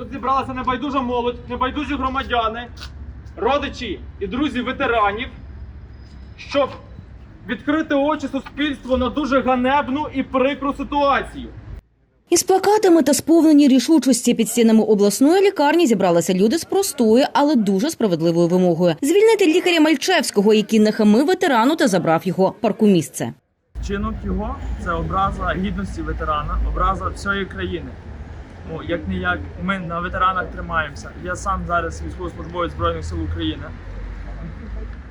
Тут зібралася небайдужа молодь, небайдужі громадяни, родичі і друзі ветеранів, щоб відкрити очі суспільству на дуже ганебну і прикру ситуацію. Із плакатами та сповнені рішучості під стінами обласної лікарні зібралися люди з простою, але дуже справедливою вимогою звільнити лікаря Мальчевського, який нахамив ветерану та забрав його паркомісце. Вчинок його це образа гідності ветерана, образа всієї країни. Ну, як не як ми на ветеранах тримаємося. Я сам зараз військовослужбовець Збройних сил України.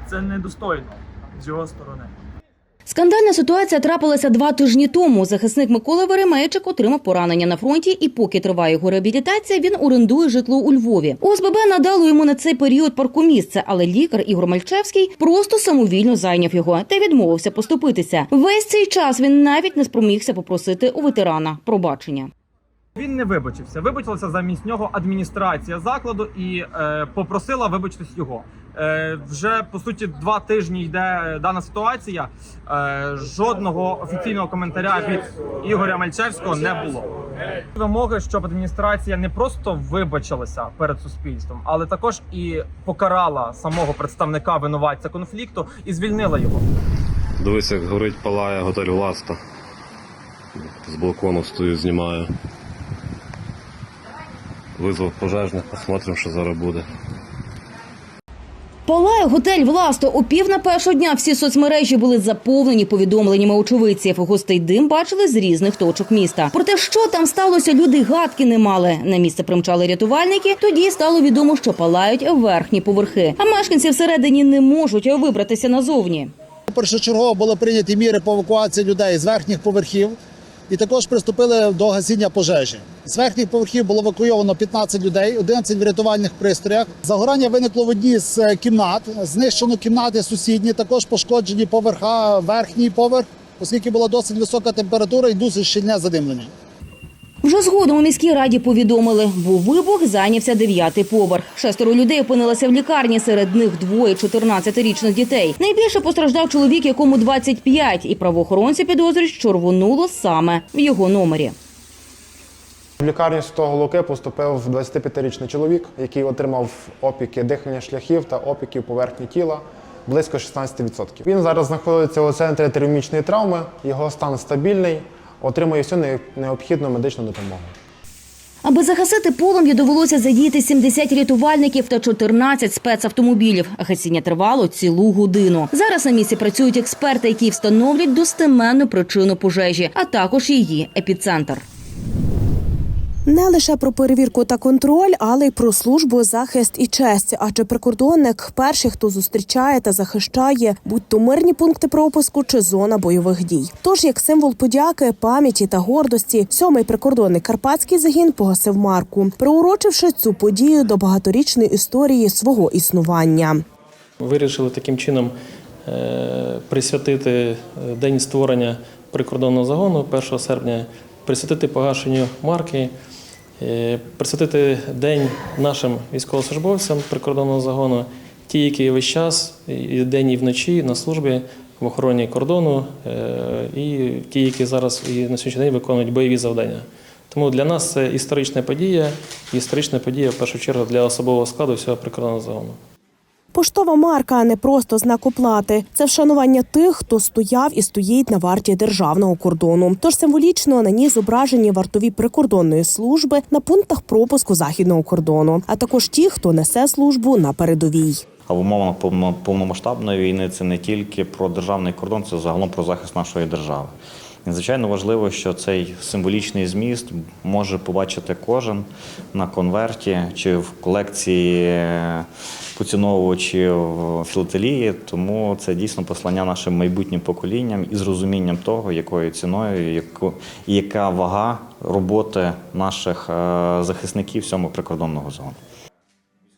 Це недостойно з його сторони. Скандальна ситуація трапилася два тижні тому. Захисник Микола Веремейчик отримав поранення на фронті, і поки триває його реабілітація, він орендує житло у Львові. ОСББ надало йому на цей період паркомісце, але лікар Ігор Мальчевський просто самовільно зайняв його та відмовився поступитися. Весь цей час він навіть не спромігся попросити у ветерана пробачення. Він не вибачився. Вибачилася замість нього адміністрація закладу і е, попросила вибачитись його. Е, вже по суті два тижні йде е, дана ситуація. Е, жодного офіційного коментаря від Ігоря Мальчевського не було. Вимоги, щоб адміністрація не просто вибачилася перед суспільством, але також і покарала самого представника винуватця конфлікту і звільнила його. Дивись, як горить палає готель Власта. З балкону стою, знімаю. Визвав пожежних, посмотрим, що зараз буде. Палає готель Власто. О пів на першого дня всі соцмережі були заповнені повідомленнями очевидців. Гостей дим бачили з різних точок міста. Про те, що там сталося, люди гадки не мали. На місце примчали рятувальники. Тоді стало відомо, що палають верхні поверхи. А мешканці всередині не можуть вибратися назовні. Першочергово були прийняті міри по евакуації людей з верхніх поверхів і також приступили до гасіння пожежі. З верхніх поверхів було евакуйовано 15 людей, 11 в рятувальних пристроях. Загорання виникло в одній з е, кімнат. Знищено кімнати сусідні, також пошкоджені поверха, верхній поверх, оскільки була досить висока температура і дуже щільне задимлення. Вже згодом у міській раді повідомили, бо вибух зайнявся дев'ятий поверх. Шестеро людей опинилися в лікарні. Серед них двоє 14-річних дітей. Найбільше постраждав чоловік, якому 25, і правоохоронці підозрюють, що рвонуло саме в його номері. В лікарню Святого Луки поступив 25-річний чоловік, який отримав опіки дихальних шляхів та опіків поверхні тіла близько 16%. Він зараз знаходиться у центрі термічної травми, його стан стабільний, отримує всю необхідну медичну допомогу. Аби загасити полум'я, довелося задіяти 70 рятувальників та 14 спецавтомобілів. Гасіння тривало цілу годину. Зараз на місці працюють експерти, які встановлять достеменну причину пожежі, а також її епіцентр. Не лише про перевірку та контроль, але й про службу, захист і честь. Адже прикордонник перший, хто зустрічає та захищає, будь то мирні пункти пропуску чи зона бойових дій. Тож, як символ подяки, пам'яті та гордості, сьомий прикордонний карпатський загін погасив марку, приурочивши цю подію до багаторічної історії свого існування. Вирішили таким чином е, присвятити е, день створення прикордонного загону 1 серпня, присвятити погашенню марки, присвятити день нашим військовослужбовцям прикордонного загону, ті, які весь час і день і вночі на службі в охороні кордону, е, і ті, які зараз і на сьогоднішній день виконують бойові завдання. Тому для нас це історична подія, історична подія в першу чергу для особового складу всього прикордонного загону. Поштова марка не просто знак оплати, це вшанування тих, хто стояв і стоїть на варті державного кордону. Тож символічно на ній зображені вартові прикордонної служби на пунктах пропуску західного кордону, а також ті, хто несе службу на передовій. А в умовах повно- повномасштабної війни це не тільки про державний кордон, це загалом про захист нашої держави. Звичайно, важливо, що цей символічний зміст може побачити кожен на конверті чи в колекції е, поціновувачів філателії. Тому це дійсно послання нашим майбутнім поколінням і з розумінням того, якою ціною, яку, і яка вага роботи наших е, захисників сьомого прикордонного зону.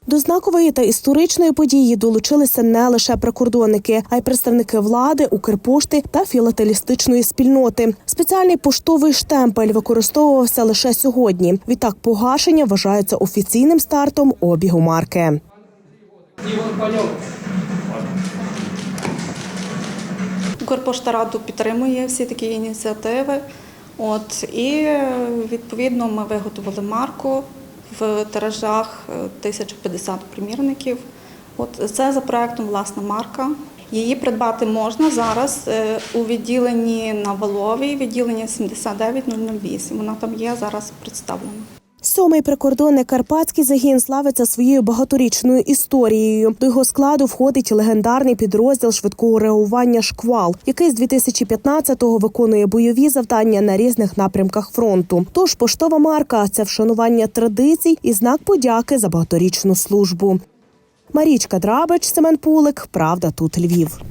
До знакової та історичної події долучилися не лише прикордонники, а й представники влади, Укрпошти та філателістичної спільноти. Спеціальний поштовий штемпель використовувався лише сьогодні. Відтак погашення вважається офіційним стартом обігу марки. Укрпошта Раду підтримує всі такі ініціативи. От, і е, відповідно ми виготовили марку в тиражах е, 1050 примірників. От це за проектом власна марка. Її придбати можна зараз е, у відділенні на Валовій, відділення 79008. Вона там є зараз представлена. Сьомий прикордонний карпатський загін славиться своєю багаторічною історією. До його складу входить легендарний підрозділ швидкого реагування Шквал, який з 2015-го виконує бойові завдання на різних напрямках фронту. Тож поштова марка це вшанування традицій і знак подяки за багаторічну службу. Марічка Драбич, Семен Пулик. Правда, тут Львів.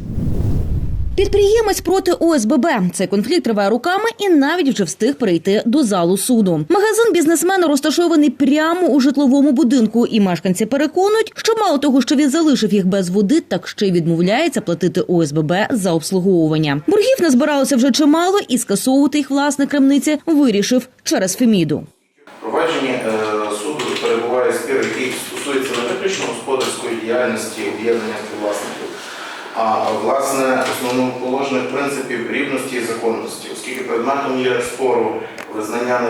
Підприємець проти ОСББ. Цей конфлікт триває руками і навіть вже встиг перейти до залу суду. Магазин бізнесмена розташований прямо у житловому будинку, і мешканці переконують, що мало того, що він залишив їх без води, так ще й відмовляється платити ОСББ за обслуговування. Боргів не збиралося вже чимало, і скасовувати їх власник крамниці вирішив через Феміду. провадженні е, суду перебуває спір, який стосується не виключно господарської діяльності а власне основоположних принципів рівності і законності, оскільки предметом є спору визнання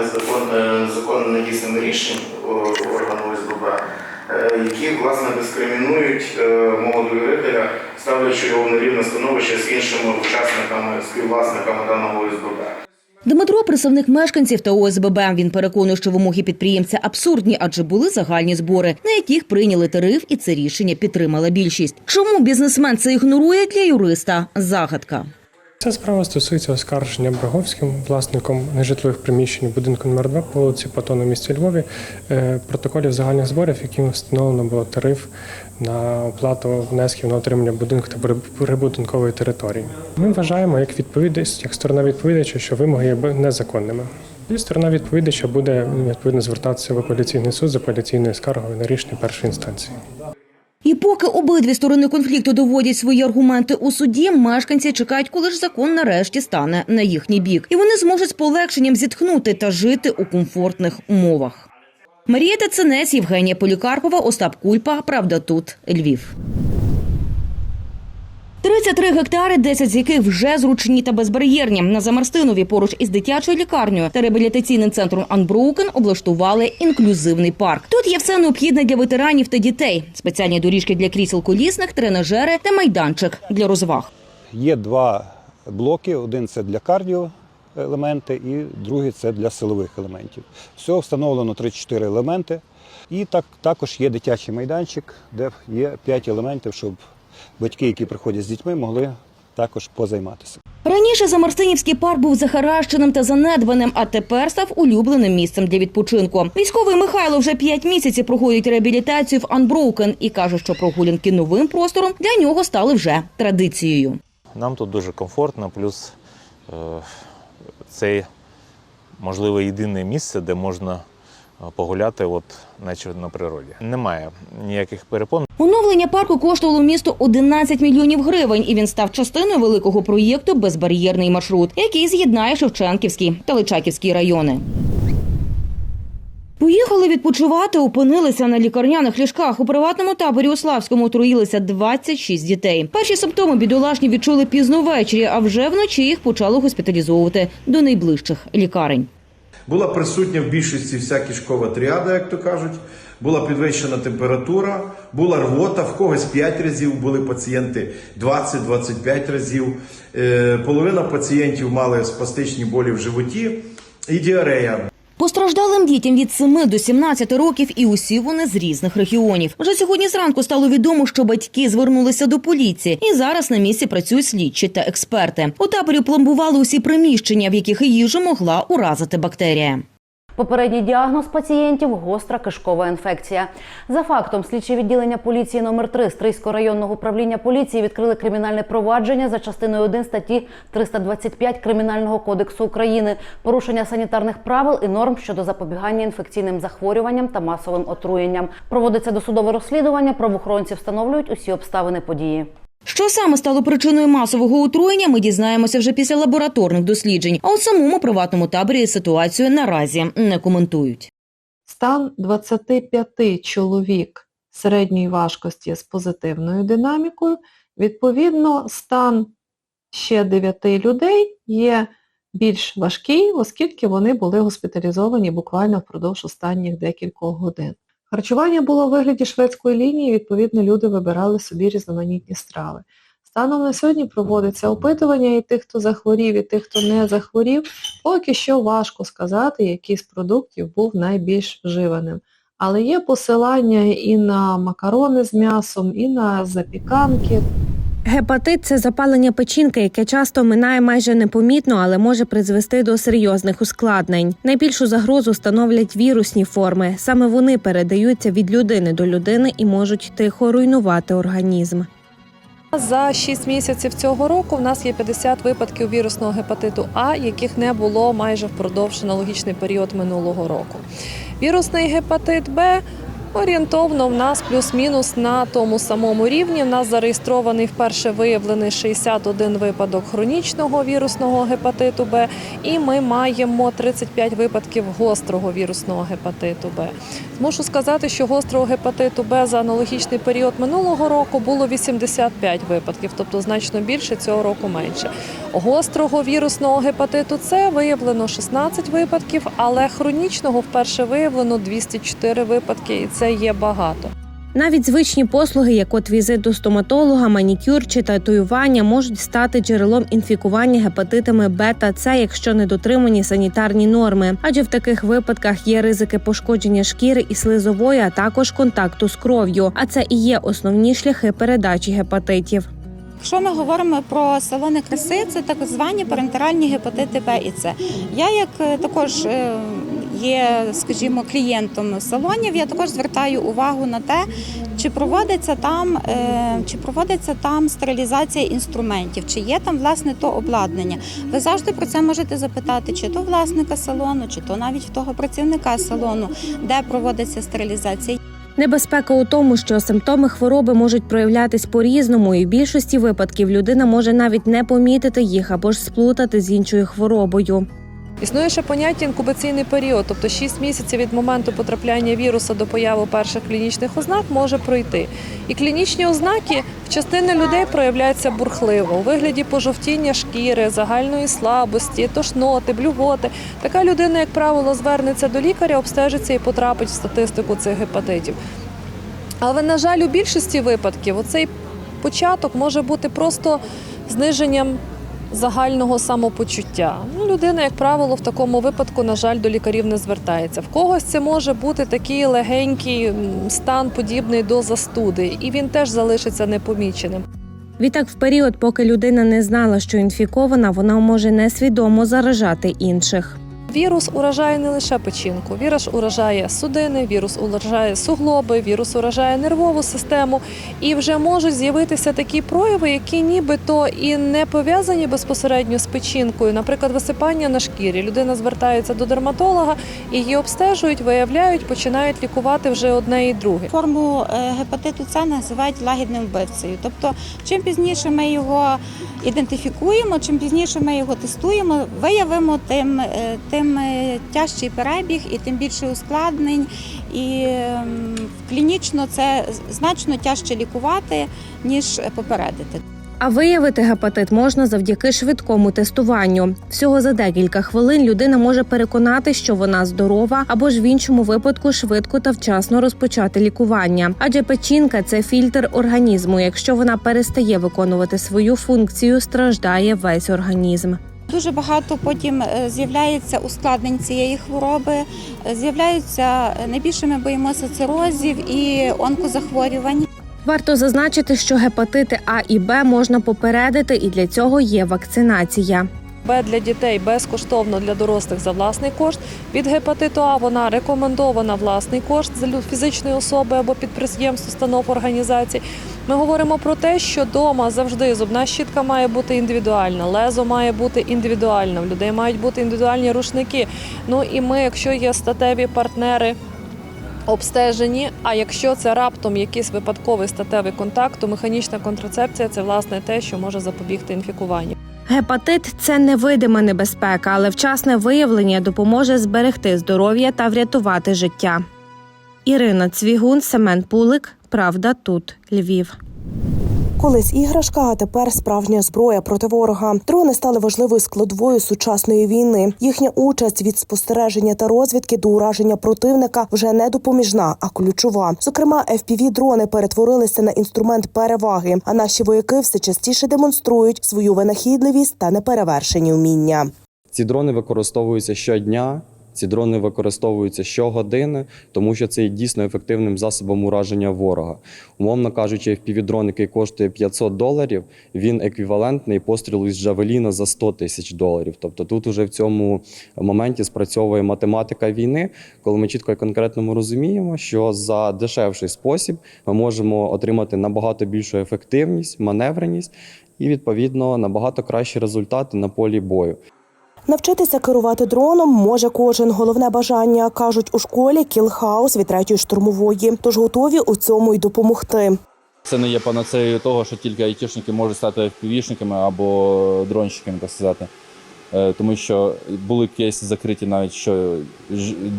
е, незаконно недійсними рішень органу ОСББ, е, які власне дискримінують молоду вірителя, ставлячи його в нерівне становище з іншими учасниками, співвласниками даного ОСББ. Дмитро, представник мешканців та ОСББ. Він переконує, що вимоги підприємця абсурдні, адже були загальні збори, на яких прийняли тариф, і це рішення підтримала більшість. Чому бізнесмен це ігнорує для юриста? Загадка. Ця справа стосується оскарження Браговським, власником нежитлових приміщень будинку номер 2 по вулиці Патона місті Львові, е, протоколів загальних зборів, яким встановлено було тариф на оплату внесків на отримання будинку та прибудинкової території. Ми вважаємо, як відповідач, як сторона відповідача, що вимоги є незаконними. І сторона відповідача буде відповідно звертатися в апеляційний суд з апеляційною скаргою на рішення першої інстанції. І поки обидві сторони конфлікту доводять свої аргументи у суді, мешканці чекають, коли ж закон нарешті стане на їхній бік, і вони зможуть з полегшенням зітхнути та жити у комфортних умовах. Марія Тацинець, Євгенія Полікарпова, Остап Кульпа. Правда, тут Львів. 33 гектари, 10 з яких вже зручні та безбар'єрні. На Замарстинові поруч із дитячою лікарнею та реабілітаційним центром Unbroken облаштували інклюзивний парк. Тут є все необхідне для ветеранів та дітей: спеціальні доріжки для крісел колісних, тренажери та майданчик для розваг. Є два блоки: один це для кардіо елементи, і другий це для силових елементів. Всього встановлено 34 елементи. І так, також є дитячий майданчик, де є 5 елементів, щоб батьки, які приходять з дітьми, могли також позайматися. Раніше Замарстинівський парк був захаращеним та занедбаним, а тепер став улюбленим місцем для відпочинку. Військовий Михайло вже п'ять місяців проходить реабілітацію в Unbroken і каже, що прогулянки новим простором для нього стали вже традицією. Нам тут дуже комфортно, плюс е, це, можливо, єдине місце, де можна е, погуляти, от, наче на природі. Немає ніяких перепон. Оновлення парку коштувало місту 11 мільйонів гривень, і він став частиною великого проєкту Безбар'єрний маршрут, який з'єднає Шевченківський та Личаківський райони. Поїхали відпочивати, опинилися на лікарняних ліжках. У приватному таборі у Славському отруїлися 26 дітей. Перші симптоми бідолашні відчули пізно ввечері, а вже вночі їх почали госпіталізовувати до найближчих лікарень. Була присутня в більшості вся кишкова тріада, як то кажуть. Була підвищена температура, була рвота, в когось 5 разів, були пацієнти 20-25 разів. Е, Половина пацієнтів мали спастичні болі в животі і діарея. Постраждалим дітям від 7 до 17 років, і усі вони з різних регіонів. Вже сьогодні зранку стало відомо, що батьки звернулися до поліції, і зараз на місці працюють слідчі та експерти. У таборі пломбували усі приміщення, в яких їжу могла уразити бактерія. Попередній діагноз пацієнтів гостра кишкова інфекція. За фактом, слідчі відділення поліції номер 3 Стрийського районного управління поліції відкрили кримінальне провадження за частиною 1 статті 325 Кримінального кодексу України, порушення санітарних правил і норм щодо запобігання інфекційним захворюванням та масовим отруєнням. Проводиться досудове розслідування. Правоохоронці встановлюють усі обставини події. Що саме стало причиною масового отруєння, ми дізнаємося вже після лабораторних досліджень. А у самому приватному таборі ситуацію наразі не коментують. Стан 25 чоловік середньої важкості з позитивною динамікою. Відповідно, стан ще 9 людей є більш важкий, оскільки вони були госпіталізовані буквально впродовж останніх декількох годин. Харчування було у вигляді шведської лінії, відповідно, люди вибирали собі різноманітні страви. Станом на сьогодні проводиться опитування і тих, хто захворів, і тих, хто не захворів. Поки що важко сказати, який з продуктів був найбільш вживаним. Але є посилання і на макарони з м'ясом, і на запіканки. Гепатит це запалення печінки, яке часто минає майже непомітно, але може призвести до серйозних ускладнень. Найбільшу загрозу становлять вірусні форми. Саме вони передаються від людини до людини і можуть тихо руйнувати організм. За 6 місяців цього року в нас є 50 випадків вірусного гепатиту А, яких не було майже впродовж аналогічний період минулого року. Вірусний гепатит Б орієнтовно в нас плюс-мінус на тому самому рівні. В нас зареєстрований вперше виявлений 61 випадок хронічного вірусного гепатиту Б, і ми маємо 35 випадків гострого вірусного гепатиту Б. Змушу сказати, що гострого гепатиту Б за аналогічний період минулого року було 85 випадків, тобто значно більше цього року менше. Гострого вірусного гепатиту С виявлено 16 випадків, але хронічного вперше виявлено 204 випадки, і це є багато. Навіть звичні послуги, як от візит до стоматолога, манікюр чи татуювання, можуть стати джерелом інфікування гепатитами Б та С, якщо не дотримані санітарні норми. Адже в таких випадках є ризики пошкодження шкіри і слизової, а також контакту з кров'ю. А це і є основні шляхи передачі гепатитів. Якщо ми говоримо про салони краси, це так звані парентеральні гепатити Б і С. Я як е, також е, є, скажімо, клієнтом салонів, я також звертаю увагу на те, чи проводиться там, е, чи проводиться там стерилізація інструментів, чи є там власне то обладнання. Ви завжди про це можете запитати, чи то власника салону, чи то навіть того працівника салону, де проводиться стерилізація. Небезпека у тому, що симптоми хвороби можуть проявлятись по-різному, і в більшості випадків людина може навіть не помітити їх або ж сплутати з іншою хворобою. Існує ще поняття інкубаційний період, тобто 6 місяців від моменту потрапляння віруса до появи перших клінічних ознак може пройти. І клінічні ознаки в частини людей проявляються бурхливо у вигляді пожовтіння шкіри, загальної слабості, тошноти, блювоти. Така людина, як правило, звернеться до лікаря, обстежиться і потрапить в статистику цих гепатитів. Але, на жаль, у більшості випадків оцей початок може бути просто зниженням загального самопочуття. Ну, людина, як правило, в такому випадку, на жаль, до лікарів не звертається. В когось це може бути такий легенький стан, подібний до застуди, і він теж залишиться непоміченим. Відтак, в період, поки людина не знала, що інфікована, вона може несвідомо заражати інших. Вірус уражає не лише печінку, вірус уражає судини, вірус уражає суглоби, вірус уражає нервову систему. І вже можуть з'явитися такі прояви, які нібито і не пов'язані безпосередньо з печінкою. Наприклад, висипання на шкірі. Людина звертається до дерматолога, її обстежують, виявляють, починають лікувати вже одне і друге. Форму е, гепатиту С називають лагідним вбивцею. Тобто, чим пізніше ми його ідентифікуємо, чим пізніше ми його тестуємо, виявимо, тим, е, тим е, тяжчий перебіг і тим більше ускладнень. І ем, клінічно це значно тяжче лікувати, ніж попередити. А виявити гепатит можна завдяки швидкому тестуванню. Всього за декілька хвилин людина може переконати, що вона здорова, або ж в іншому випадку швидко та вчасно розпочати лікування. Адже печінка це фільтр організму. Якщо вона перестає виконувати свою функцію, страждає весь організм. Дуже багато потім е, з'являється ускладнень цієї хвороби. Е, З'являються найбільшими найбільше ми боїмося цирозів і онкозахворювань. Варто зазначити, що гепатити А і Б можна попередити, і для цього є вакцинація. Для дітей безкоштовно для дорослих за власний кошт. Від гепатиту А вона рекомендована власний кошт за фізичної особи або підприємств, установ організацій. Ми говоримо про те, що вдома завжди зубна щітка має бути індивідуальна, лезо має бути індивідуальне, в людей мають бути індивідуальні рушники. Ну і ми, якщо є статеві партнери. Обстежені, а якщо це раптом якийсь випадковий статевий контакт, то механічна контрацепція це власне те, що може запобігти інфікуванню. Гепатит це невидима небезпека, але вчасне виявлення допоможе зберегти здоров'я та врятувати життя. Ірина Цвігун, Семен Пулик. Правда, тут Львів. Колись іграшка, а тепер справжня зброя проти ворога. Дрони стали важливою складовою сучасної війни. Їхня участь від спостереження та розвідки до ураження противника вже не допоміжна, а ключова. Зокрема, fpv дрони перетворилися на інструмент переваги. А наші вояки все частіше демонструють свою винахідливість та неперевершені вміння. Ці дрони використовуються щодня. Ці дрони використовуються щогодини, тому що це є дійсно ефективним засобом ураження ворога. Умовно кажучи, FPV-дрон, який коштує 500 доларів, він еквівалентний пострілу із Джавеліна за 100 тисяч доларів. Тобто тут уже в цьому моменті спрацьовує математика війни, коли ми чітко і конкретно розуміємо, що за дешевший спосіб ми можемо отримати набагато більшу ефективність, маневреність і відповідно набагато кращі результати на полі бою. Навчитися керувати дроном може кожен. Головне бажання кажуть у школі Кілхаус від третьої штурмової. Тож готові у цьому й допомогти. Це не є панацеєю того, що тільки айтішники можуть стати FPV-шниками або дронщиками, так сказати. Е, Тому що були кейси закриті навіть, що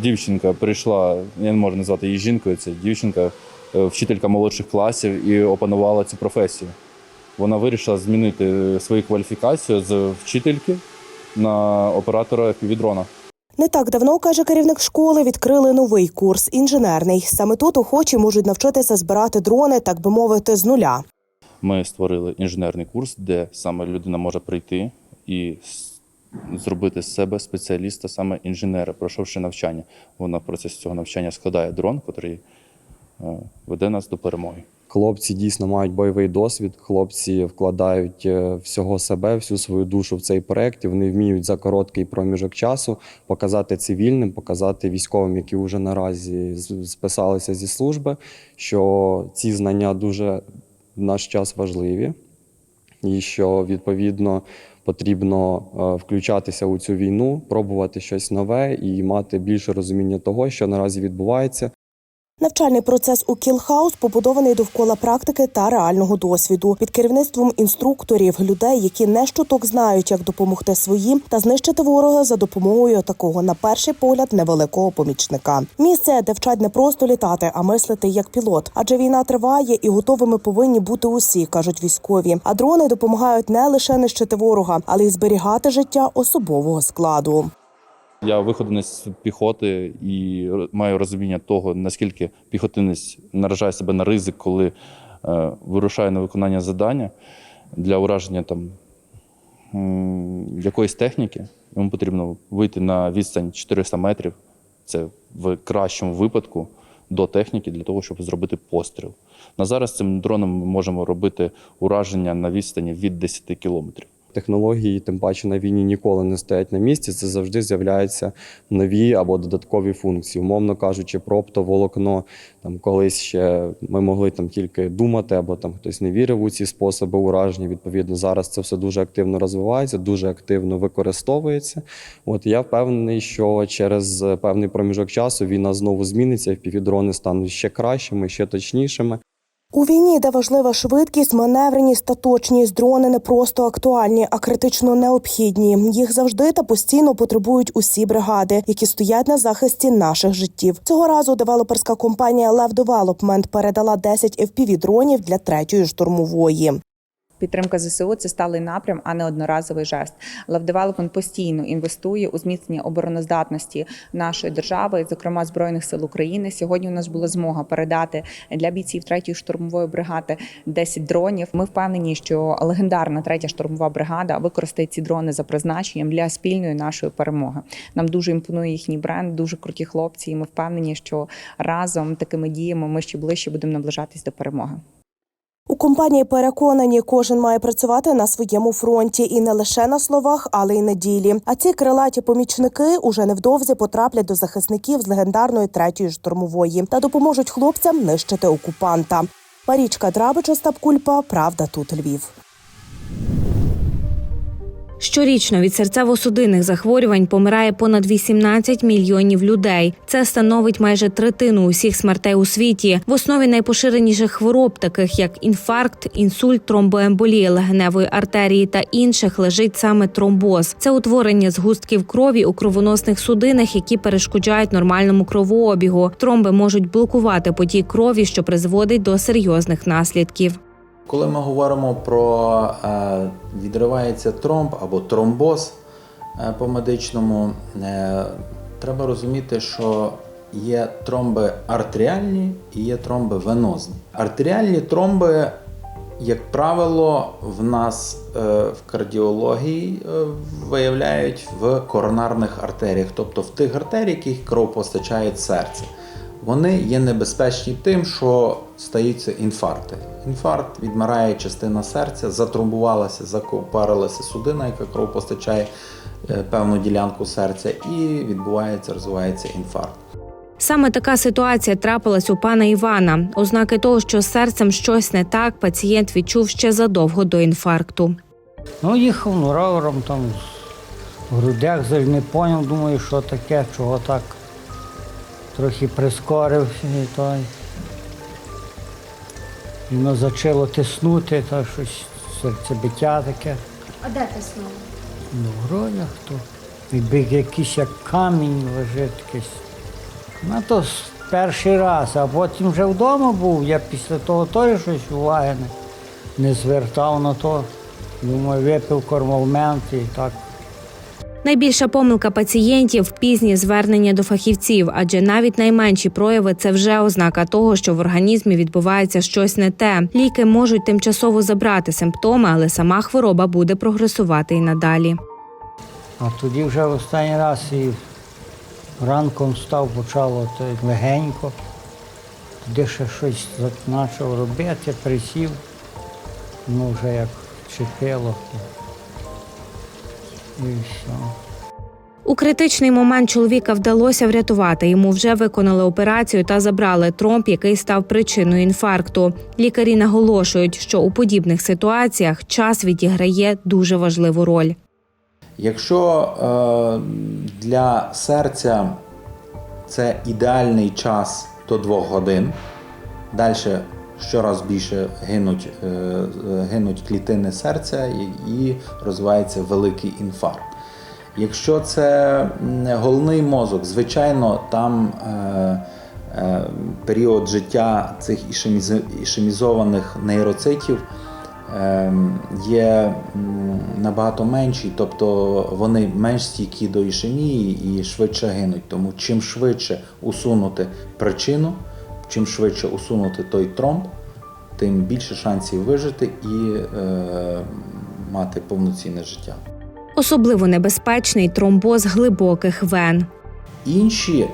дівчинка прийшла, я не можу назвати її жінкою, це дівчинка, е, вчителька молодших класів і опанувала цю професію. Вона вирішила змінити свою кваліфікацію з вчительки на оператора FPV-дрона. Не так давно, каже керівник школи, відкрили новий курс інженерний. Саме тут охочі можуть навчитися збирати дрони, так би мовити, з нуля. Ми створили інженерний курс, де саме людина може прийти і зробити з себе спеціаліста, саме інженера, пройшовши навчання. Вона в процесі цього навчання складає дрон, який е, веде нас до перемоги. Хлопці дійсно мають бойовий досвід. Хлопці вкладають е, всього себе, всю свою душу в цей проект. І вони вміють за короткий проміжок часу показати цивільним, показати військовим, які вже наразі списалися зі служби, що ці знання дуже в наш час важливі, і що відповідно потрібно е, включатися у цю війну, пробувати щось нове і мати більше розуміння того, що наразі відбувається. Навчальний процес у Кілхаус побудований довкола практики та реального досвіду під керівництвом інструкторів, людей, які не щоток знають, як допомогти своїм та знищити ворога за допомогою такого, на перший погляд, невеликого помічника. Місце, де вчать не просто літати, а мислити як пілот. Адже війна триває і готовими повинні бути усі, кажуть військові. А дрони допомагають не лише нищити ворога, але й зберігати життя особового складу. Я виходинець піхоти і маю розуміння того, наскільки піхотинець наражає себе на ризик, коли е, вирушає на виконання завдання для ураження там якоїсь техніки. Йому потрібно вийти на відстань 400 метрів. Це в кращому випадку до техніки для того, щоб зробити постріл. На зараз цим дроном ми можемо робити ураження на відстані від 10 кілометрів. Технології, тим паче на війні ніколи не стоять на місці. Це завжди з'являються нові або додаткові функції. Умовно кажучи, про оптоволокно там колись ще ми могли там тільки думати, або там хтось не вірив у ці способи ураження. Відповідно, зараз це все дуже активно розвивається, дуже активно використовується. От я впевнений, що через певний проміжок часу війна знову зміниться, півдрони стануть ще кращими, ще точнішими. У війні, де важлива швидкість, маневреність та точність, дрони не просто актуальні, а критично необхідні. Їх завжди та постійно потребують усі бригади, які стоять на захисті наших життів. Цього разу девелоперська компанія Lev Development передала 10 fpv дронів для третьої штурмової. Підтримка ЗСУ це сталий напрям, а не одноразовий жест. Love постійно інвестує у зміцнення обороноздатності нашої держави, зокрема збройних сил України. Сьогодні у нас була змога передати для бійців третьої штурмової бригади 10 дронів. Ми впевнені, що легендарна третя штурмова бригада використає ці дрони за призначенням для спільної нашої перемоги. Нам дуже імпонує їхній бренд, дуже круті хлопці. І ми впевнені, що разом такими діями ми ще ближче будемо наближатись до перемоги. Компанії переконані, кожен має працювати на своєму фронті і не лише на словах, але й на ділі. А ці крилаті помічники уже невдовзі потраплять до захисників з легендарної третьої штурмової та допоможуть хлопцям нищити окупанта. Марічка Драбич, Остап Кульпа, Правда тут Львів. Щорічно від серцево-судинних захворювань помирає понад 18 мільйонів людей. Це становить майже третину усіх смертей у світі. В основі найпоширеніших хвороб, таких як інфаркт, інсульт, тромбоемболія легеневої артерії та інших, лежить саме тромбоз. Це утворення згустків крові у кровоносних судинах, які перешкоджають нормальному кровообігу. Тромби можуть блокувати потік крові, що призводить до серйозних наслідків. Коли ми говоримо про е, відривається тромб або тромбоз е, по медичному, е, треба розуміти, що є тромби артеріальні і є тромби венозні. Артеріальні тромби, як правило, в нас в кардіології виявляють в коронарних артеріях, тобто в тих артеріях, яких кров постачає серце. Вони є небезпечні тим, що стаються інфаркти. Інфаркт відмирає частина серця, затромбувалася, закопарилася судина, яка кров постачає е, певну ділянку серця, і відбувається, розвивається інфаркт. Саме така ситуація трапилась у пана Івана. Ознаки того, що з серцем щось не так, пацієнт відчув ще задовго до інфаркту. Ну, їхав ну, ровером там в грудях, не поняв, думаю, що таке, чого так. Трохи прискорився і той. Воно почало тиснути, та щось серцебиття таке. А де ти знову? Ну, в грудях то. Якби якийсь як камінь лежить якийсь. Ну, то перший раз, а потім вже вдома був. Я після того теж щось уваги не, не звертав на то. Думаю, випив кормовмент і так. Найбільша помилка пацієнтів пізні звернення до фахівців, адже навіть найменші прояви це вже ознака того, що в організмі відбувається щось не те. Ліки можуть тимчасово забрати симптоми, але сама хвороба буде прогресувати і надалі. А тоді вже в останній раз і ранком став, почало то легенько. Тоді ще щось почав робити, присів, ну вже як чепило. І. У критичний момент чоловіка вдалося врятувати. Йому вже виконали операцію та забрали тромб, який став причиною інфаркту. Лікарі наголошують, що у подібних ситуаціях час відіграє дуже важливу роль. Якщо е, для серця це ідеальний час до 2 годин, далі щораз більше гинуть, е, е, гинуть клітини серця і, розвивається великий інфаркт. Якщо це головний мозок, звичайно, там е, період життя цих ішемізованих нейроцитів є набагато менші, тобто вони менш стійкі до ішемії і швидше гинуть. Тому чим швидше усунути причину, чим швидше усунути той тромб, тим більше шансів вижити і е, мати повноцінне життя. Особливо небезпечний тромбоз глибоких вен. Інші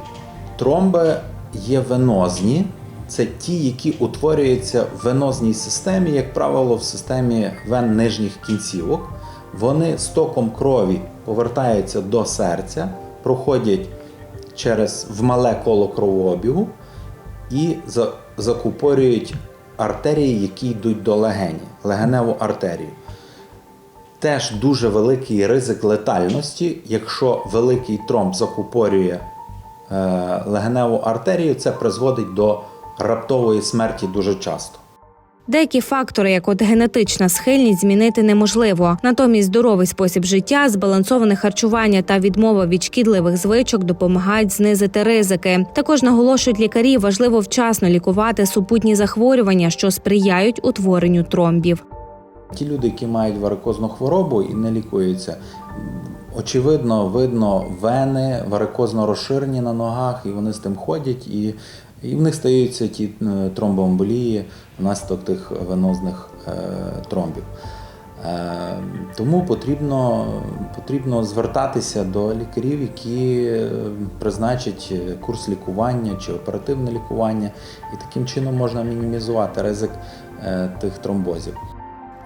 тромби є венозні. Це ті, які утворюються в венозній системі, як правило, в системі вен нижніх кінцівок. Вони з током крові повертаються до серця, проходять через в мале коло кровообігу і за- закупорюють артерії, які йдуть до легені, легеневу артерію. Теж дуже великий ризик летальності. Якщо великий тромб закупорює е, легеневу артерію, це призводить до раптової смерті дуже часто. Деякі фактори, як от генетична схильність, змінити неможливо. Натомість здоровий спосіб життя, збалансоване харчування та відмова від шкідливих звичок допомагають знизити ризики. Також наголошують лікарі, важливо вчасно лікувати супутні захворювання, що сприяють утворенню тромбів. Ті люди, які мають варикозну хворобу і не лікуються, очевидно, видно вени варикозно розширені на ногах, і вони з тим ходять, і, і в них стаються ті е, тромбоемболії внаслідок тих венозних е, тромбів. Е, Тому потрібно, потрібно звертатися до лікарів, які призначать курс лікування чи оперативне лікування, і таким чином можна мінімізувати ризик тих тромбозів.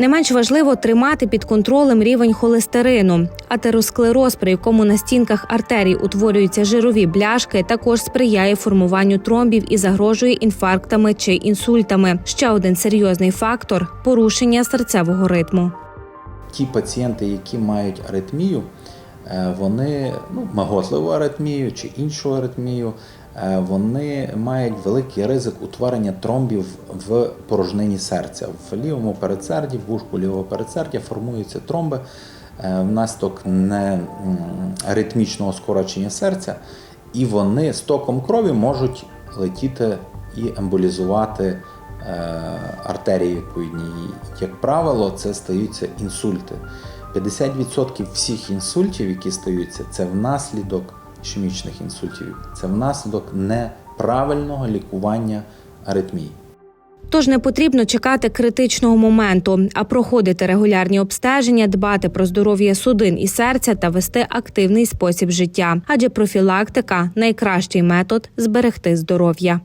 Не менш важливо тримати під контролем рівень холестерину. Атеросклероз, при якому на стінках артерій утворюються жирові бляшки, також сприяє формуванню тромбів і загрожує інфарктами чи інсультами. Ще один серйозний фактор порушення серцевого ритму. ті пацієнти, які мають аритмію, е, вони ну, маготливу аритмію чи іншу аритмію, вони мають великий ризик утворення тромбів в порожнині серця. В лівому передсерді, в вушку лівого передсердя формуються тромби е, внаслідок аритмічного скорочення серця, і вони з током крові можуть летіти і емболізувати артерії відповідні. Як правило, це стаються інсульти. 50% всіх інсультів, які стаються, це внаслідок ішемічних інсультів, це внаслідок неправильного лікування аритмії. Тож не потрібно чекати критичного моменту, а проходити регулярні обстеження, дбати про здоров'я судин і серця та вести активний спосіб життя. Адже профілактика найкращий метод зберегти здоров'я.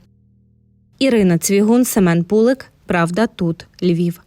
Ірина Цвігун, Семен Пулик. Правда, тут Львів.